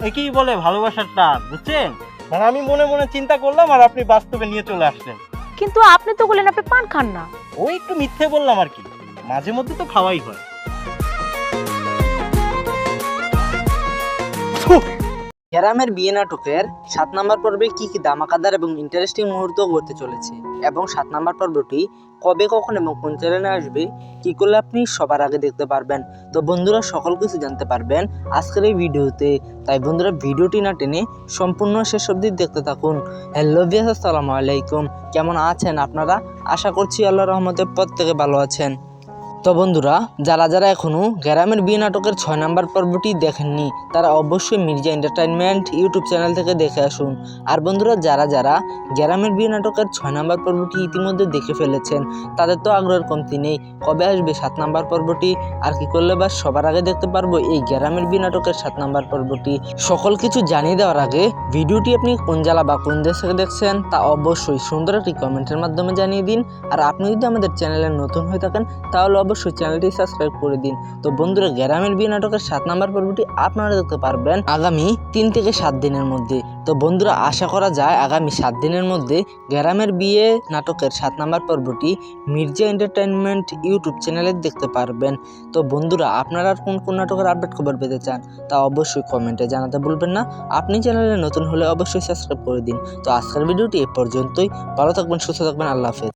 একেই বলে ভালোবাসার টান বুঝছেন? মানে আমি মনে মনে চিন্তা করলাম আর আপনি বাস্তবে নিয়ে চলে আসলেন। কিন্তু আপনি তো বললেন আপনি পান খান না। ওই একটু মিথ্যে বললাম আর কি। মাঝে মধ্যে তো খাওয়াই হয়। গ্রামের বিয়ে নাটকের সাত নম্বর পর্বে কি কি দামাকাদার এবং ইন্টারেস্টিং মুহূর্ত ঘটতে চলেছে? এবং সাত নম্বর পর্বটি কবে, কখন এবং কোন চ্যানেলে আসবে? কি করলে আপনি সবার আগে দেখতে পারবেন? তো বন্ধুরা, সকল কিছু জানতে পারবেন আজকের এই ভিডিওতে। তাই বন্ধুরা, ভিডিওটি না টেনে সম্পূর্ণ শেষ অবধি দেখতে থাকুন। হ্যালো বিয়াস আসসালামু আলাইকুম। কেমন আছেন আপনারা? আশা করছি আল্লাহ রহমতে প্রত্যেকে ভালো আছেন। তো বন্ধুরা, যারা যারা এখনও গ্রামের বিয়ে নাটকের ছয় নম্বর পর্বটি দেখেননি, তারা অবশ্যই মির্জা এন্টারটেনমেন্ট ইউটিউব চ্যানেল থেকে দেখে আসুন। আর বন্ধুরা, যারা যারা গ্রামের বিয়ে নাটকের ছয় নম্বর পর্বটি ইতিমধ্যে দেখে ফেলেছেন, তাদের তো আগ্রহের কমতি নেই, কবে আসবে সাত নম্বর পর্বটি? আর কি করলে বা সবার আগে দেখতে পারব এই গ্রামের বিয়ে নাটকের সাত নম্বর পর্বটি? সকল কিছু জানিয়ে দেওয়ার আগে, ভিডিওটি আপনি কোন জেলা বা কোন দেশ থেকে দেখছেন, তা অবশ্যই সুন্দর একটি কমেন্টের মাধ্যমে জানিয়ে দিন। আর আপনি যদি আমাদের চ্যানেলে নতুন হয়ে থাকেন, তাহলে অবশ্যই চ্যানেলটি সাবস্ক্রাইব করে দিন। তো বন্ধুরা, গ্রামের বিয়ে নাটকের সাত নম্বর পর্বটি আপনারা দেখতে পারবেন আগামী তিন থেকে সাত দিনের মধ্যে। তো বন্ধুরা, আশা করা যায় আগামী সাত দিনের মধ্যে গ্রামের বিয়ে নাটকের সাত নম্বর পর্বটি মির্জা এন্টারটেনমেন্ট ইউটিউব চ্যানেলে দেখতে পারবেন। তো বন্ধুরা, আপনারা কোন কোন নাটকের আপডেট খবর পেতে চান তা অবশ্যই কমেন্টে জানাতে ভুলবেন না। আপনি চ্যানেলে নতুন হলে অবশ্যই সাবস্ক্রাইব করে দিন। তো আজকের ভিডিওটি এ পর্যন্তই। ভালো থাকবেন, সুস্থ থাকবেন, আল্লাহ হাফেজ।